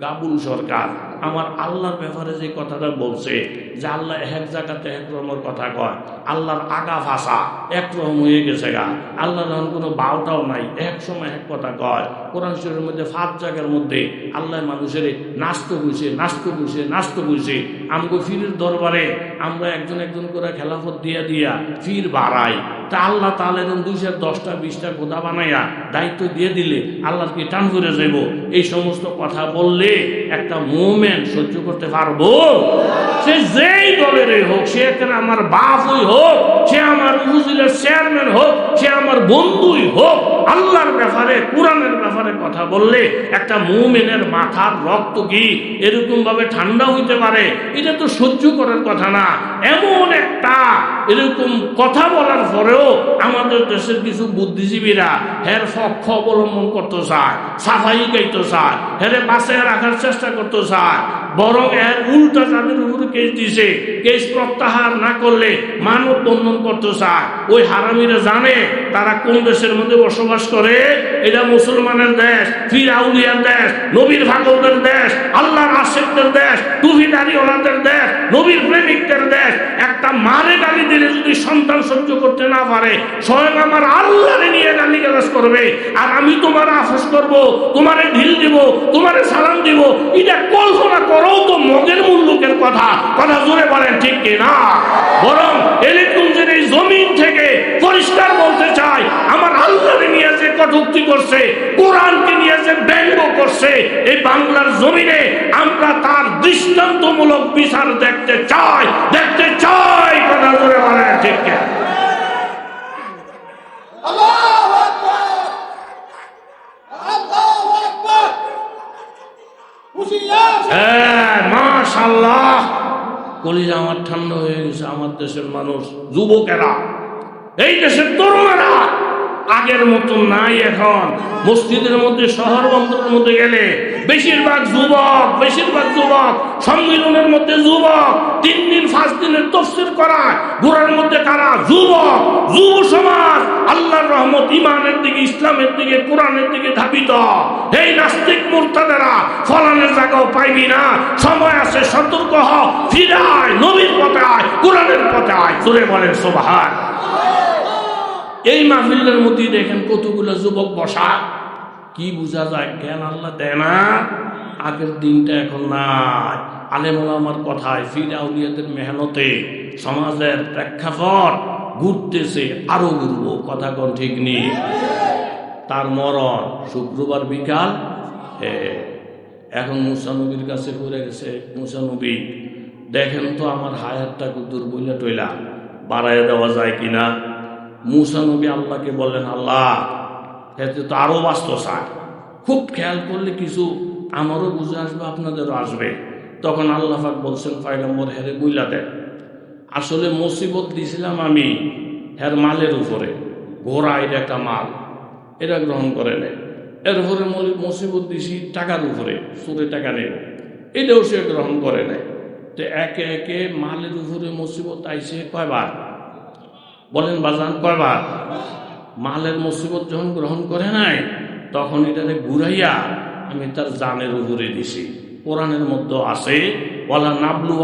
গাবুল সরকার আমার আল্লাহর ব্যাপারে যে কথাটা বলছে, যে আল্লাহ এক জায়গাতে এক রকমের কথা কয়, আল্লাহর আগা ভাষা একরকম হয়ে গেছে গা। আল্লাহর এখন কোনো বাউটাও নাই, এক সময় এক কথা কয়। কোরআন শরীরের মধ্যে ফাঁক জায়গার মধ্যে আল্লাহ মানুষের নাস্ত বুঝে নাস্ত বুঝে নাস্ত বুঝে আমগো ফিরের দরবারে আমরা একজন একজন করে খেলাফত দিয়া দিয়া ফির বাড়াই। তা আল্লাহ তাহলে দুইশো দশটা, বিশটা গোদা বানাইয়া দায়িত্ব দিয়ে দিলে আল্লাহর কি টান করে যাইব। এই সমস্ত কথা বললে একটা মুভমেন্ট সহ্য করতে পারব? সে যেই দলেরই হোক, সে আমার বাপই হোক, সে আমার উজিলের চেয়ারম্যান হোক, সে আমার বন্ধুই হোক, আল্লাহর ব্যাপারে, কোরআনের ব্যাপারে কথা বললে একটা মুমেনের মাথার রক্ত কি এরকম ভাবে ঠান্ডা হইতে পারে? এটা তো সহ্য করার কথা না। এমন একটা এরকম কথা বলার পরেও আমাদের দেশের কিছু বুদ্ধিজীবীরা হের পক্ষ অবলম্বন করতে চায়, সাফাই গাইতে চায়, হেরে বাসে রাখার চেষ্টা করতে চায়, বরং এর উল্টা তাদের উপরে কেস দিছে, কেস প্রত্যাহার না করলে মানব বন্ধন করতে চায়। ওই হারামিরা জানে তারা কোন দেশের মধ্যে বসবাস করে। এটা মুসলমানের দেশ ফির আউলিয়ার দেশ, নবীর ভাগলদের দেশ, আল্লাহর আশেকদের দেশ টুফিদারি ওনাদের দেশ, নবীর প্রেমিকদের দেশ। একটা মারে গালি দিলে যদি সন্তান সহ্য করতে না পারে, স্বয়ং আমার আল্লাহরে নিয়ে গালি গালাজ করবে, আর আমি তোমার আফস করব, তোমারে ঢিল দিব, তোমারে সালাম দিব, এটা কল্পনা করো তো মগের মুল্লুকের কথা। কথা জোরে বলেন, ঠিক কি না? বরং এলিকুঞ্জের এই জমিন থেকে পরিষ্কার বলতে চাই, আমার আল্লাহরে নিয়ে যে কটুক্তি করছে, কোরআনকে নিয়ে যে ব্যঙ্গ করছে, এই বাংলার জমিনে আমরা তার দৃষ্টান্তমূলক বিচার দেখতে চাই কথা জোরে বলেন ঠিক কি না? আল্লাহু আকবার আল্লাহু আকবার হুশিয়ার হ্যাঁ মাশাল্লাহ কলিজা আমার ঠান্ডা হয়ে গেছে, আমার দেশের মানুষ, যুবকেরা, এই দেশের তরুণেরা, আগের মতো নাই এখন। মসজিদের মধ্যে, শহর বন্দরের মধ্যে গেলে বেশিরভাগ যুবক বেশিরভাগ যুবক, সম্মিলনের মধ্যে যুবক, তিন দিন, পাঁচ দিনের তফসির করা ঘোরার মধ্যে কারা যুবক, যুব সমাজ, আল্লাহর রহমত ইমানের দিকে, ইসলামের দিকে, কোরআনের দিকে ধাবিত। এই নাস্তিক মুরতাদেরা ফলানের জায়গাও পাইবি না। সময় আছে, সতর্ক হ ফিরায় নবীর পথে আয়, কোরআনের পথে আয়। জোরে বলেন সোবাহার এই মাহফিলের মধ্যে দেখেন কতগুলো যুবক বসা। কি বোঝা যায়? জ্ঞান আল্লাহ দেয় না। আগের দিনটা এখন নাই। আলেমুল আমার কথায় ফির আউলিয়াদের মেহনতে। সমাজের প্রেক্ষাপট ঘুরতেছে, আরও ঘুরবো। কথা কোন ঠিক নেই তার মরণ শুক্রবার বিকাল। এখন মুসানবীর কাছে ঘুরে গেছে। মুসানবী দেখেন তো আমার হায়াতটা কুদুর বইলা টইলা। বাড়াইয়া দেওয়া যায় কিনা? মুসানবী আল্লাহকে বললেন, আল্লাহ, এতে তো আরও বাঁচত চায় খুব খেয়াল করলে কিছু আমারও বুঝে আসবে, আপনাদেরও আসবে। তখন আল্লাহ পাক বলছেন, পয়গম্বর, হেরে বুইলা দেন। আসলে মুসিবত দিছিলাম আমি হের মালের উপরে ঘোড়া এটা একটা মাল, এটা গ্রহণ করে নেয় এরপরে মুসিবত দিছি টাকার উপরে, সুদে টাকা নেব এটাও সে গ্রহণ করে নেয় তো একে একে মালের উপরে মুসিবত আইছে কয়বার? বলেন বাজান, কয়বার? মালের মুসিবত যখন গ্রহণ করে নাই, তখন এটারে ঘুরাইয়া আমি তার জানের উপরে দিছি। কোরআনের মধ্যে আছে নাবলু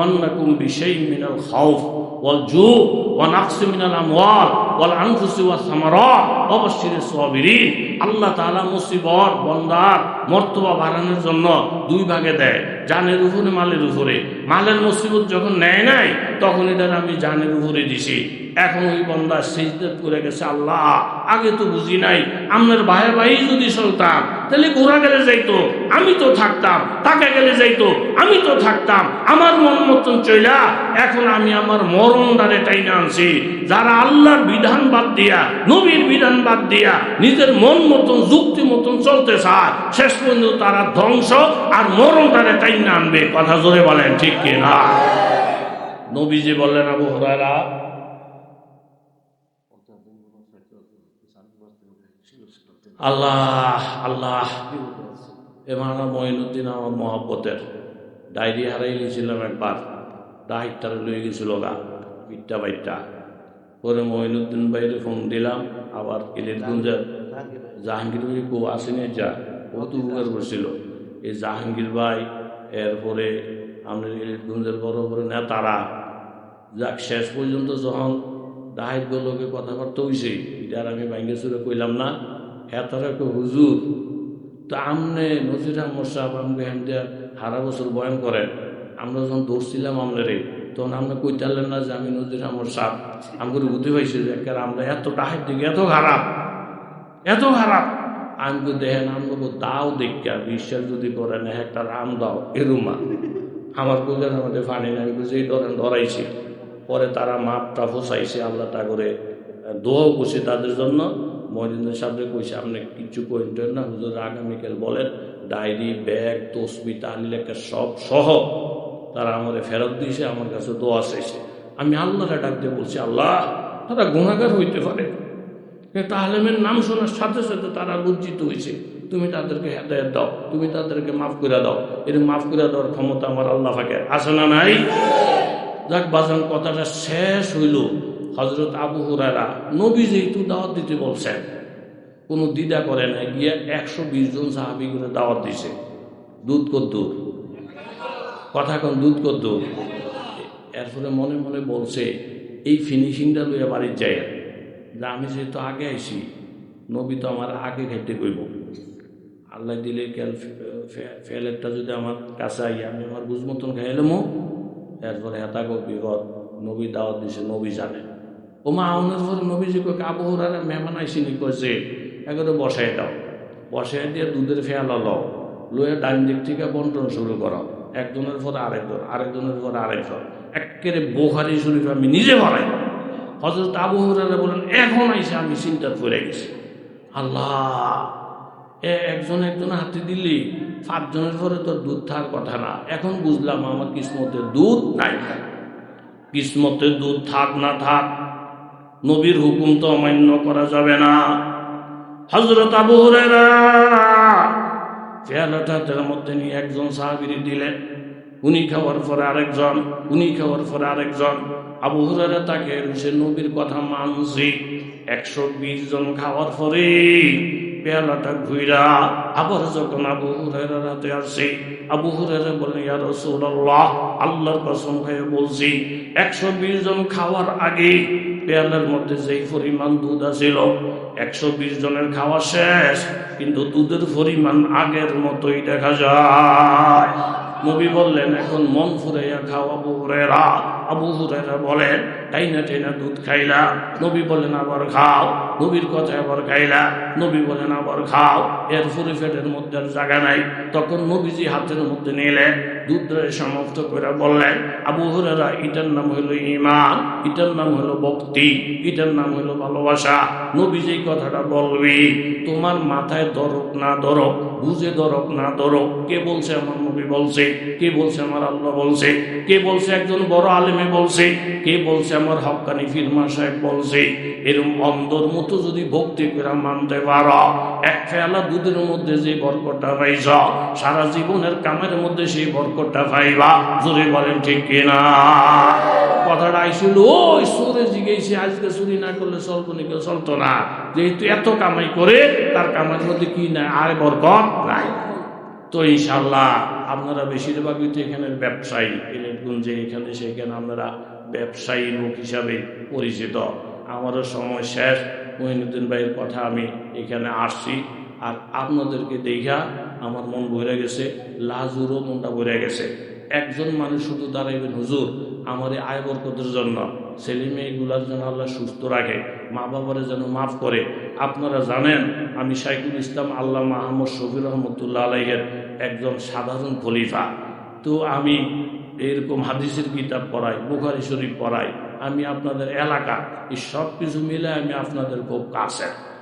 জু আল্লাহ মুসিবত, বন্দার বাড়ানোর জন্য দুই ভাগে দেয়, জানের উপরে মালের উপরে। মালের মুসিবত যখন নেয় নাই, তখন এটা আমি জানের উপরে দিছি। এখন ওই বন্দা সিজদত করে গেছে, আল্লাহ। আগে তো বুঝি নাই আপনার ভাই ভাই যদি চলতাম তাহলে ঘোরা গেলে যাইতো, আমি তো থাকতাম টাকা গেলে যাইতো, আমি তো থাকতাম, আমার মন মতন চইলা এখন আমি আমার মরণ দ্বারে টাইনে আনছি। যারা আল্লাহর বিধান বাদ দিয়া, নবীর বিধান বাদ দিয়া নিজের মন মতন, যুক্তি মতন চলতে চায়, শেষ পর্যন্ত তারা ধ্বংস আর মরণ দ্বারে টাইনে আনবে। কথা জোরে বলেন, ঠিক কিনা? নবীজি বললেন, আবু হরারা আল্লাহ আল্লাহ। এমানা মঈনুদ্দিন আমার মহব্বতের। ডায়েরি হারাই গেছিলাম একবার। ডাইটটারে লয়ে গেছিল গা পিঠটা বাইটটা। পরে মঈনুদ্দিন ভাইরে ফোন দিলাম, আবার ইলেটগুঞ্জের জাহাঙ্গীর ভাই কেউ আসেনি যা, ও তো উপকার করছিল এই জাহাঙ্গীর ভাই, এরপরে আমাদের ইলিটগঞ্জের বড় বড় নেতারা। যাক, শেষ পর্যন্ত যখন ডাহাইতগুলোকে কথাবার্তা হইছে, এটা আর আমি বাইঙ্গে সুরে কইলাম না। হ্যাঁ তারা একটা হুজুর, তো আমনে নজির আহমদ সাহেব আমাকে দিয়া সারা বছর বয়ান করেন আমরা যখন দৌড়ছিলাম আমনেরে, তখন আমরা কই চাললেন না যে আমি নজির আহমদ সাহেব আমাকে বুদ্ধি হয়েছে যে একেবারে আমরা এত ডাহাইত দিকে এত খারাপ এত খারাপ। আমি তো দেখেন আমাকে দাও দেখা বিশ্বাস যদি করেন একটা রাম দাও, এরুমা। আমার বুঝলেন আমাদের ফানি না আমি বুঝে ধরেন, ধরাইছি। পরে তারা মাপটা ফসাইছে আল্লাহ তা করে দোয়াও করছে তাদের জন্য। মহিন্দ্রের সাথে কইছে, আপনি কিছু কইতেন না, হুজুর আগামীকাল বলেন, ডায়েরি, ব্যাগ, তসবি একটা সব সহ তারা আমাদের ফেরত দিয়েছে, আমার কাছে দোয়া চাইছে। আমি আল্লাহরে ডাক দিয়ে বলছি, আল্লাহ, তারা গুণাগার হইতে পারে। কিন্তু আলেমের নাম শোনার সাথে সাথে তারা লজ্জিত হয়েছে তুমি তাদেরকে হেদায়ত দাও, তুমি তাদেরকে মাফ করে দাও। এর মাফ করে দেওয়ার ক্ষমতা আমার আল্লাহ ফাঁকে আছে না নাই? যাক, বাজান, কথাটা শেষ হইল। হজরত আবু হুরারা নবী যেহেতু দাওয়াত দিতে বলছেন। কোনো দ্বিধা করে না গিয়ে একশো বিশ জন সাহাবি করে দাওয়াত দিছে। দুধ কদ্দুর কথা কোন, দুধ কদ্দুর এরপরে মনে মনে বলছে, এই ফিনিশিংটা লইয়া বাড়ির যায় যে আমি যেহেতু আগে আইছি, নবী তো আমার আগে খাইতে কইব। আল্লাহ দিলে কেল ফেলেরটা যদি আমার কাছে আই আমি আমার বুঝ মতন খাইলামো এরপরে হেতা বিপদ নবী দাওয়াত দিছে, নবী জানে। ও মা আউনের পরে নবীজি কই আবহাওয়ার মেহমান আইসিনি কইছে এগুলো বসাই দাও। বসাই দিয়ে দুধের ফেয়ালা লও। লয়ে ডাইন দিক থেকে বন্টন শুরু করো। একজনের পরে আরেকজন, আরেকজনের পরে আরেকজন। একেবারে বোখারি শরীফ আমি নিজে ভরাই হজরত আবু হুরারা বলেন, এখন আইসে আমি চিন্তা করে গেছি। আল্লাহ, এ একজন একজন হাতে দিলি, পাঁচজনের পরে তো দুধ থাকার কথা না। এখন বুঝলাম আমার কিসমতে দুধ নাই। কিসমতে দুধ থাক না থাক নবীর হুকুম তো অমান্য করা যাবে না। হজরত আবু হুরারা পেয়ালাটা তার মধ্যে নিয়ে একজন সাহাবিরি দিলেন। উনি খাওয়ার পরে আরেকজন, উনি খাওয়ার পরে আরেকজন। আবু হুরারা তাকে সে নবীর কথা মানছি। একশো বিশ জন খাওয়ার পরে পেয়ালাটা ঘুইরা আবার যখন আবু হুরারা রাতে আসে, আবু হুরারা বলেন ইয়া রাসূলুল্লাহ, আল্লাহর কসম খেয়ে বলছি, একশো বিশ জন খাওয়ার আগে পেয়ালার মধ্যে যেই পরিমাণ দুধ আছিল, একশো বিশ জনের খাওয়া শেষ, কিন্তু দুধের পরিমাণ আগের মতোই দেখা যায়। নবী বললেন, এখন মন ফুরাইয়া খাওয়া আবু আবু হুরেরা বলেন টাইনা টাইনা দুধ খাইলা? নবী বলেন, আবার খাও। নবীর কথা আবার খাইলা নবী বলেন, আবার খাও। এর ফুরি ফেটের মধ্যে আর জায়গা নাই। তখন নবীজি হাতের মধ্যে নিলে দুধের সমাপ্ত করে বললেন, আবু হুরেরা এটার নাম হলো ইমান এটার নাম হলো ভক্তি, এটার নাম হলো ভালোবাসা। নবী যেই কথাটা বলবি, তোমার মাথায় দরক না দরক, বুঝে দরক না দরক। কে বলছে আমার নবী বলছে? কে বলছে আমার আল্লাহ বলছে? কে বলছে একজন বড় আলেমে বলছে? কে বলছে আমার হকানি ফিরমা সাহেব বলছে এরকম অন্ধর মতো যদি ভক্তি করে মানতে পারো, এক ফেলা দুধের মধ্যে যে বরকটটা পাইছ, সারা জীবনের কামের মধ্যে সেই বরকটটা পাইবা। জোরে বলেন, ঠিক কিনা? কথাটা আইছিল, ওই সুরে জিগেছে আজকে চুরি না করলে চলতো নি কেউ চলতো না। যেহেতু এত কামাই করে, তার কামাইয়ের মধ্যে কি নাই? আর বরকত, নাই। তো ইনশাল্লাহ আপনারা বেশিরভাগই তো এখানে ব্যবসায়ী এলেটগঞ্জে এখানে, সেখানে আপনারা ব্যবসায়ী লোক হিসাবে পরিচিত। আমারও সময় শেষ। মহিনুদ্দিন ভাইয়ের কথা আমি এখানে আসছি। আর আপনাদেরকে দেখা, আমার মন ভরে গেছে, লাজুরও মনটা ভরে গেছে। একজন মানুষ শুধু দাঁড়াইবেন, হুজুর, আমার এই আয় বরকতের জন্য ছেলে মেয়েগুলার যেন আল্লাহ সুস্থ রাখে, মা বাবারে যেন মাফ করে। আপনারা জানেন, আমি শাইকুল ইসলাম আল্লাহ মাহমদ শফির রহমতুল্লাহ আলাইয়ের একজন সাধারণ খলিফা। তো আমি এরকম হাদিসের কিতাব পড়াই, বুখারি শরীফ পড়াই, আমি আপনাদের এলাকা, এই সব কিছু মিলে আমি আপনাদের খুব কাছে